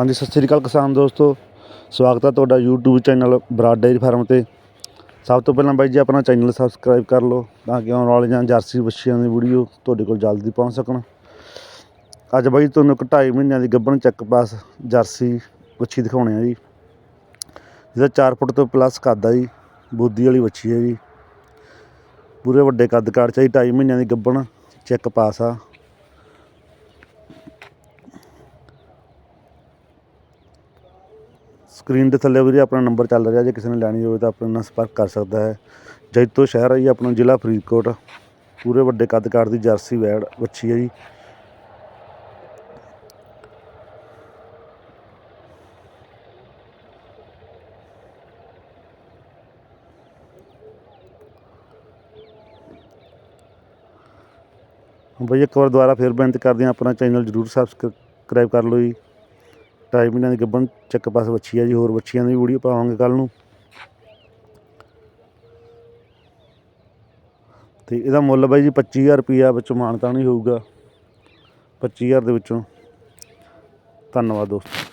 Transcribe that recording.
ਹਾਂਜੀ, ਸਤਿ ਸ੍ਰੀ ਅਕਾਲ ਕਿਸਾਨ ਦੋਸਤੋ। ਸਵਾਗਤ ਹੈ ਤੁਹਾਡਾ YouTube ਚੈਨਲ ਬਰਾਡ ਡੇਅਰੀ ਫਾਰਮ ਤੇ। ਸਭ ਤੋਂ ਪਹਿਲਾਂ ਬਾਈ ਜੀ, ਆਪਣਾ ਚੈਨਲ ਸਬਸਕ੍ਰਾਈਬ ਕਰ ਲਓ ਤਾਂ ਕਿ ਆਉਣ ਵਾਲੀਆਂ ਜਰਸੀ ਬੱਚਿਆਂ ਦੀ ਵੀਡੀਓ ਤੁਹਾਡੇ ਕੋਲ ਜਲਦੀ ਪਹੁੰਚ ਸਕਣ। ਅੱਜ ਬਾਈ ਤੁਹਾਨੂੰ ਇੱਕ ਢਾਈ ਮਹੀਨਿਆਂ ਦੀ ਗੱਭਣ ਚੱਕ ਪਾਸ ਜਰਸੀ ਬੱਚੀ ਦਿਖਾਉਣੇ ਆ ਜੀ। ਜਿਹਦਾ 4 ਫੁੱਟ ਤੋਂ ਪਲੱਸ ਕੱਦ ਆ ਜੀ, ਬੋਦੀ ਵਾਲੀ ਬੱਚੀ ਹੈ ਜੀ। ਪੂਰੇ ਵੱਡੇ ਕੱਦ ਕਾਠ ਚ ਆ ਜੀ, ਢਾਈ ਮਹੀਨਿਆਂ ਦੀ ਗੱਭਣ ਚੈੱਕ ਪਾਸ ਆ। ਸਕਰੀਨ ਦੇ ਥੱਲੇ ਵੀਰੇ ਆਪਣਾ ਨੰਬਰ ਚੱਲ ਰਿਹਾ, ਜੇ ਕਿਸੇ ਨੇ ਲੈਣੀ ਹੋਵੇ ਤਾਂ ਆਪਣੇ ਨਾਲ ਸੰਪਰਕ ਕਰ ਸਕਦਾ ਹੈ। ਜੈਤੋ ਸ਼ਹਿਰ ਹੈ ਜੀ, ਆਪਣਾ ਜ਼ਿਲ੍ਹਾ ਫਰੀਦਕੋਟ। ਪੂਰੇ ਵੱਡੇ ਕੱਦ ਕਾਠ ਦੀ ਜਰਸੀ ਵੈੜ ਵੱਛੀ ਹੈ ਜੀ। ਬਈ ਇੱਕ ਵਾਰ ਦੁਬਾਰਾ ਫੇਰ ਬੇਨਤੀ ਕਰਦੇ ਹਾਂ, ਆਪਣਾ ਚੈਨਲ ਜਰੂਰ ਸਬਸਕ੍ਰਾਈਬ ਕਰ ਲਓ ਜੀ। ਟਾਈਮ ਮਹੀਨਿਆਂ ਦੀ ਗੱਭਣ ਚੱਕ ਪਾਸ ਵੱਛੀ ਆ ਜੀ, ਹੋਰ ਵੱਛੀਆਂ ਦੀ ਵੀਡੀਓ ਪਾਵਾਂਗੇ ਕੱਲ ਨੂੰ। ਤੇ ਇਹਦਾ ਮੁੱਲ ਬਾਈ ਜੀ 25000 ਰੁਪਿਆ ਵਿੱਚੋਂ ਮਾਨਤਾ ਨਹੀਂ ਹੋਊਗਾ 25000 ਦੇ ਵਿੱਚੋਂ। ਧੰਨਵਾਦ ਦੋਸਤੋ।